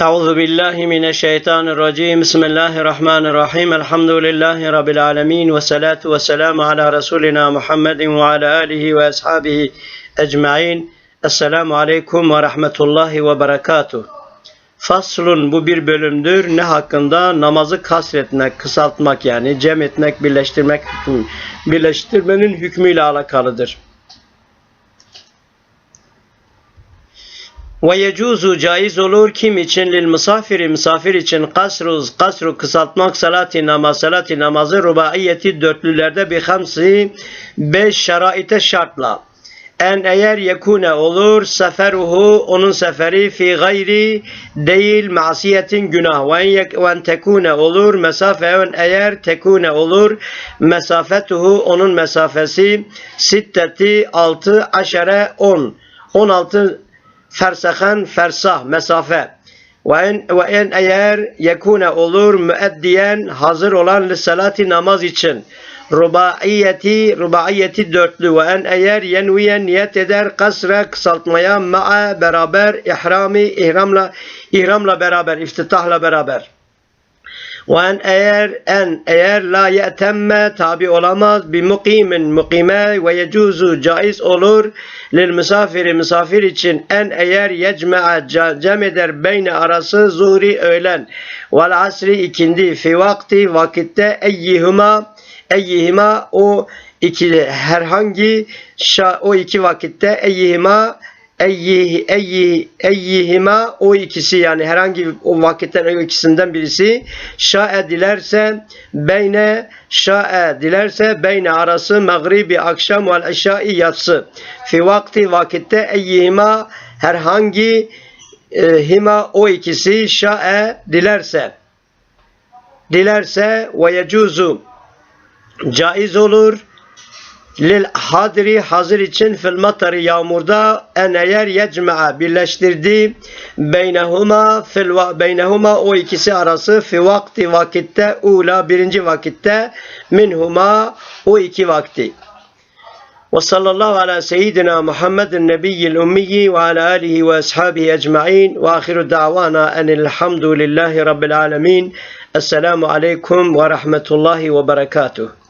أعوذ بالله من الشيطان الرجيم بسم الله الرحمن الرحيم الحمد لله رب العالمين والصلاة والسلام على رسولنا محمد وعلى آله وأصحابه أجمعين السلام عليكم ورحمة الله وبركاته Faslun bu bir bölümdür. Ne hakkında? Namazı kasretmek, kısaltmak yani cem etmek, birleştirmek hükmü, birleştirmenin hükmüyle alakalıdır. Ve yecuzu caiz olur kim için lil misafiri misafir için kasruz kasru kısaltmak salati namaz salati namazı rubaiyeti dörtlülerde bir hamsi beş şeraite şartla. En eğer yekune olur seferuhu onun seferi fi gayri değil masiyetin günah. Ve en, ve en tekune olur mesafe en eğer tekune olur mesafetuhu onun mesafesi sitteti altı aşere on. 16 fersahen fersah mesafe. Ve en, ve en eğer yekune olur müeddiyen hazır olan lissalati namaz için. Rubaiyeti rubaiyeti dörtlü. Ve en eğer yenviye niyet eder kasre kısaltmaya ma'a beraber ihrami ihramla ihramla beraber iftitahla beraber ve en eğer en eğer la ye'temme tabi olamaz. Bi mukimin mukime ve yecuzu caiz olur. Lil misafiri misafir için en eğer yecme'a cem eder beyne arası zuhri öğlen. Vel asri ikindi fi vakti vakitte eyyihuma eyyihima o iki herhangi şa, o iki vakitte eyyihima eyyi, eyyi, eyyihima o ikisi yani herhangi o vakitten o ikisinden birisi. Şa'e dilerse beyne şa'e dilerse beyne arası mağribi akşam vel eşai yatsı. Fi vakti vakitte eyyihima herhangi e, hima o ikisi şa'e dilerse. Dilerse ve yecuzu caiz olur lil hadri hazır için fil matari yağmurda en eğer yecma'a birleştirdi. Beynehuma fil beynehuma o ikisi arası fi vakti vakitte ula birinci vakitte minhuma o iki vakti. Ve sallallahu ala seyyidina Muhammedin nebiyyil ummiyi ve ala alihi ve ashabihi ecma'in. Ve ahiru da'vana enilhamdülillahi rabbil alemin. Esselamu aleyküm ve rahmetullahi ve berekatuhu